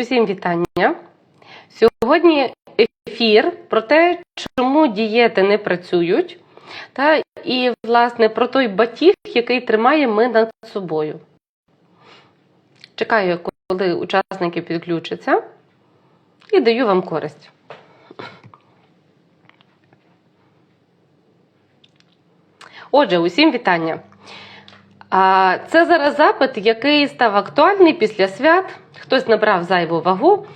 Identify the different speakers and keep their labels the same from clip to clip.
Speaker 1: Усім вітання. Сьогодні ефір про те, чому дієти не працюють, та і, власне, про той батіг, який тримає ми над собою. Чекаю, коли учасники підключаться, і даю вам користь. Отже, усім вітання. Це зараз запит, який став актуальний після свят. Хтось набрав зайву вагу.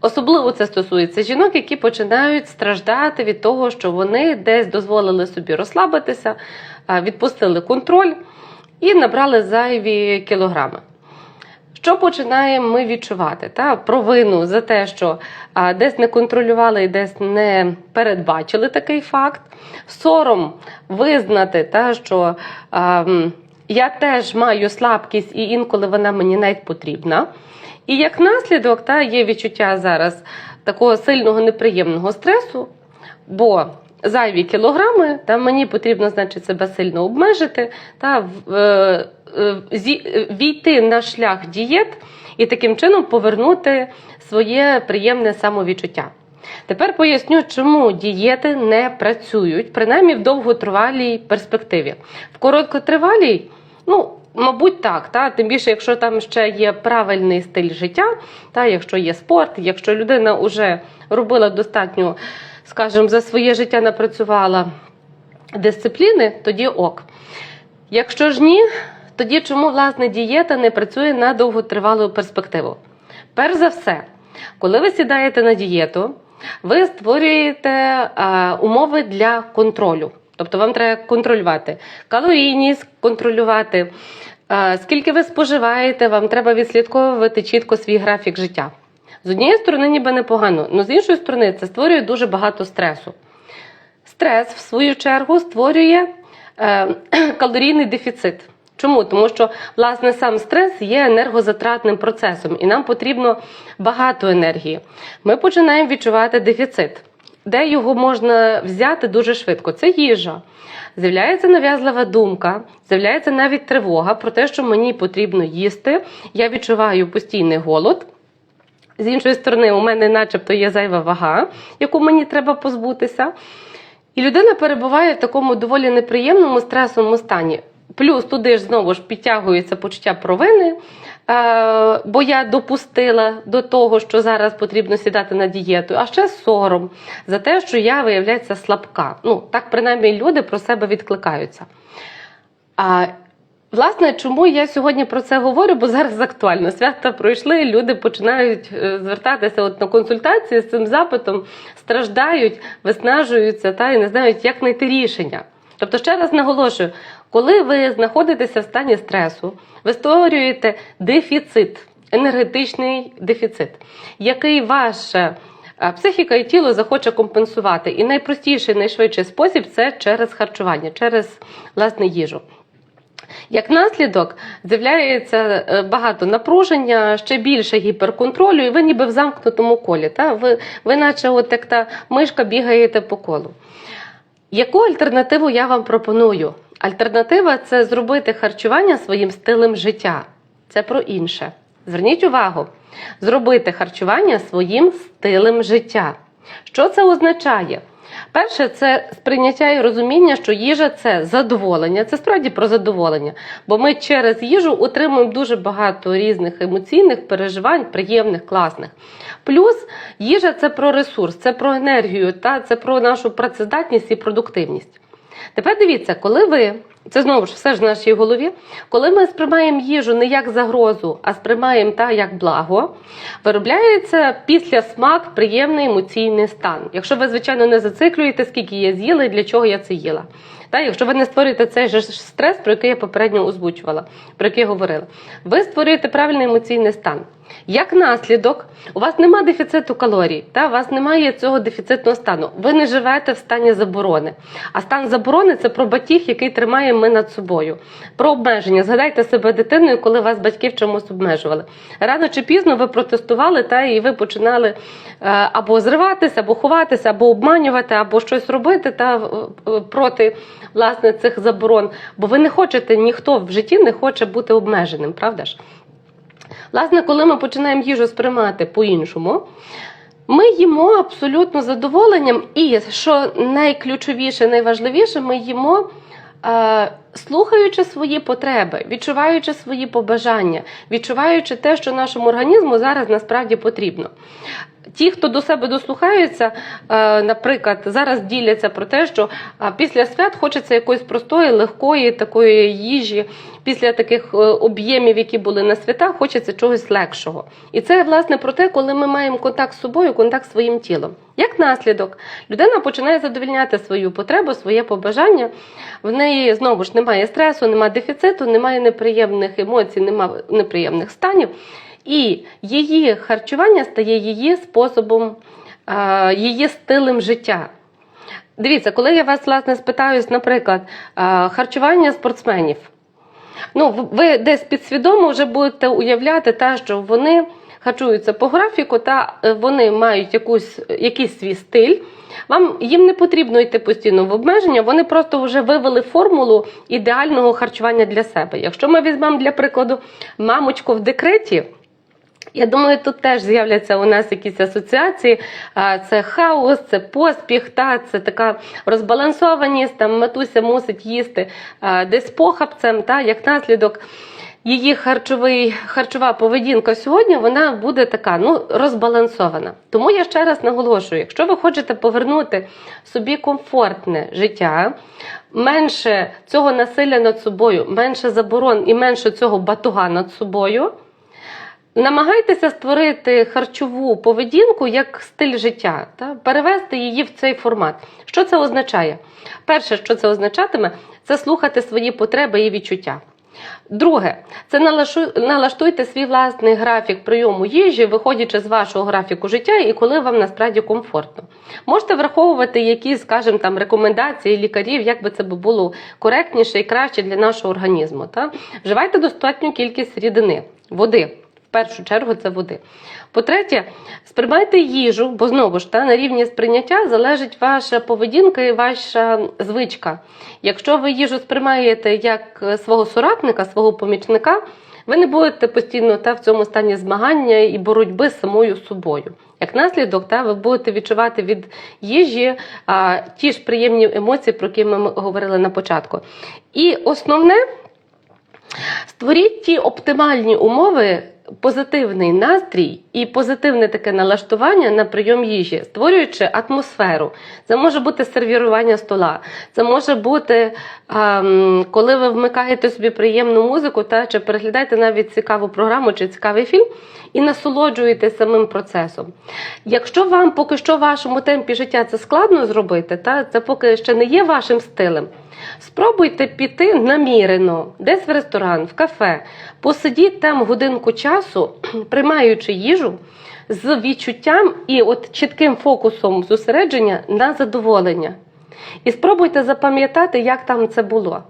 Speaker 1: Особливо це стосується жінок, які починають страждати від того, що вони десь дозволили собі розслабитися, відпустили контроль і набрали зайві кілограми. Що починаємо ми відчувати? Та? Провину за те, що а, десь не контролювали і десь не передбачили такий факт. Сором визнати, та, що а, я теж маю слабкість, і інколи вона мені навіть потрібна. І як наслідок та, є відчуття зараз такого сильного неприємного стресу, бо зайві кілограми, та мені потрібно, значить, себе сильно обмежити та е, е, війти на шлях дієт і таким чином повернути своє приємне самовідчуття. Тепер поясню, чому дієти не працюють, принаймні в довготривалій перспективі. В короткотривалій, ну. Мабуть, так, та тим більше, якщо там ще є правильний стиль життя, та якщо є спорт, якщо людина вже робила достатньо, скажімо, за своє життя напрацювала дисципліни, тоді ок. Якщо ж ні, тоді чому власне дієта не працює на довготривалу перспективу? Перш за все, коли ви сідаєте на дієту, ви створюєте е, умови для контролю. Тобто вам треба контролювати калорійність, контролювати, е, скільки ви споживаєте, вам треба відслідковувати чітко свій графік життя. З однієї сторони, ніби непогано, але з іншої сторони, це створює дуже багато стресу. Стрес, в свою чергу, створює е, калорійний дефіцит. Чому? Тому що власне сам стрес є енергозатратним процесом, і нам потрібно багато енергії. Ми починаємо відчувати дефіцит, де його можна взяти дуже швидко. Це їжа. З'являється нав'язлива думка, з'являється навіть тривога про те, що мені потрібно їсти. Я відчуваю постійний голод. З іншої сторони, у мене, начебто, є зайва вага, яку мені треба позбутися. І людина перебуває в такому доволі неприємному стресовому стані. Плюс туди ж знову ж підтягується почуття провини, бо я допустила до того, що зараз потрібно сідати на дієту, а ще сором за те, що я виявляється слабка. Ну, так принаймні люди про себе відкликаються. А Власне, чому я сьогодні про це говорю? Бо зараз актуально. Свята пройшли, люди починають е, звертатися от на консультації з цим запитом, страждають, виснажуються та і не знають, як знайти рішення. Тобто, ще раз наголошую, коли ви знаходитеся в стані стресу, ви створюєте дефіцит, енергетичний дефіцит, який ваша е, психіка і тіло захоче компенсувати. І найпростіший, найшвидший спосіб це через харчування, через власне їжу. Як наслідок з'являється е, багато напруження, ще більше гіперконтролю, і ви ніби в замкнутому колі. Та? Ви, ви наче от як та мишка бігаєте по колу. Яку альтернативу я вам пропоную? Альтернатива це зробити харчування своїм стилем життя. Це про інше. Зверніть увагу, зробити харчування своїм стилем життя. Що це означає? Перше, це сприйняття і розуміння, що їжа це задоволення, це справді про задоволення. Бо ми через їжу отримуємо дуже багато різних емоційних переживань, приємних, класних. Плюс їжа це про ресурс, це про енергію, та це про нашу працездатність і продуктивність. Тепер дивіться, коли ви, це знову ж все ж в нашій голові, коли ми сприймаємо їжу не як загрозу, а сприймаємо та як благо, виробляється після смак приємний емоційний стан. Якщо ви, звичайно, не зациклюєте, скільки я з'їла і для чого я це їла. Та, якщо ви не створюєте цей же стрес, про який я попередньо озвучувала, про який говорила, ви створюєте правильний емоційний стан. Як наслідок, у вас немає дефіциту калорій, та у вас немає цього дефіцитного стану. Ви не живете в стані заборони. А стан заборони це про батіг, який тримає ми над собою. Про обмеження. Згадайте себе дитиною, коли вас батьки в чомусь обмежували. Рано чи пізно ви протестували, та і ви починали е, або зриватися, або ховатися, або обманювати, або щось робити та е, е, проти власне цих заборон. Бо ви не хочете, ніхто в житті не хоче бути обмеженим, правда ж? Власне, коли ми починаємо їжу сприймати по-іншому, ми їмо абсолютно задоволенням, і що найключовіше, найважливіше, ми їмо. Е, Слухаючи свої потреби, відчуваючи свої побажання, відчуваючи те, що нашому організму зараз насправді потрібно. Ті, хто до себе дослухаються, е, наприклад, зараз діляться про те, що е, після свят хочеться якоїсь простої, легкої такої їжі, після таких е, об'ємів, які були на святах, хочеться чогось легшого. І це власне про те, коли ми маємо контакт з собою, контакт з своїм тілом. Як наслідок, людина починає задовільняти свою потребу, своє побажання. В неї знову ж немає стресу, немає дефіциту, немає неприємних емоцій, немає неприємних станів. І її харчування стає її способом, її стилем життя. Дивіться, коли я вас власне спитаюсь, наприклад, харчування спортсменів. Ну, ви десь підсвідомо вже будете уявляти, те, що вони харчуються по графіку, та е, вони мають якусь, якийсь свій стиль. Вам їм не потрібно йти постійно в обмеження, вони просто вже вивели формулу ідеального харчування для себе. Якщо ми візьмемо для прикладу мамочку в декреті. Я думаю, тут теж з'являться у нас якісь асоціації. Це хаос, це поспіх, та це така розбалансованість. Там матуся мусить їсти десь похапцем, та як наслідок. Її харчовий, харчова поведінка сьогодні вона буде така ну розбалансована. Тому я ще раз наголошую: якщо ви хочете повернути собі комфортне життя, менше цього насилля над собою, менше заборон і менше цього батуга над собою. Намагайтеся створити харчову поведінку як стиль життя, та перевести її в цей формат. Що це означає? Перше, що це означатиме, це слухати свої потреби і відчуття. Друге, це налаштуйте свій власний графік прийому їжі, виходячи з вашого графіку життя і коли вам насправді комфортно. Можете враховувати якісь, скажімо, там рекомендації лікарів, як би це було коректніше і краще для нашого організму. Та? Вживайте достатню кількість рідини, води. Першу чергу це води. По-третє, сприймайте їжу, бо знову ж та на рівні сприйняття залежить ваша поведінка і ваша звичка. Якщо ви їжу сприймаєте як е, свого соратника, свого помічника, ви не будете постійно та в цьому стані змагання і боротьби з самою собою. Як наслідок, та ви будете відчувати від їжі а, ті ж приємні емоції, про які ми говорили на початку. І основне. Створіть ті оптимальні умови, позитивний настрій і позитивне таке налаштування на прийом їжі, створюючи атмосферу. Це може бути сервірування стола, це може бути, ем, коли ви вмикаєте собі приємну музику, та чи переглядаєте навіть цікаву програму чи цікавий фільм і насолоджуєтесь самим процесом. Якщо вам поки що в вашому темпі життя це складно зробити, та це поки ще не є вашим стилем. Спробуйте піти намірено, десь в ресторан, в кафе, посидіть там годинку часу, приймаючи їжу з відчуттям і от чітким фокусом зосередження на задоволення. І спробуйте запам'ятати, як там це було.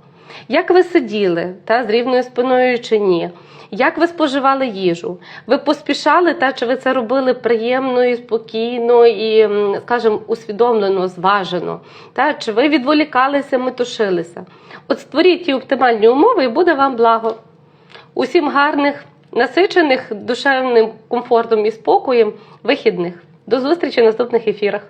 Speaker 1: Як ви сиділи та, з рівною спиною чи ні? Як ви споживали їжу? Ви поспішали, та чи ви це робили приємно і спокійно і, скажімо, усвідомлено, зважено? Та чи ви відволікалися, метушилися? От створіть ті оптимальні умови, і буде вам благо. Усім гарних, насичених душевним комфортом і спокоєм вихідних. До зустрічі в наступних ефірах.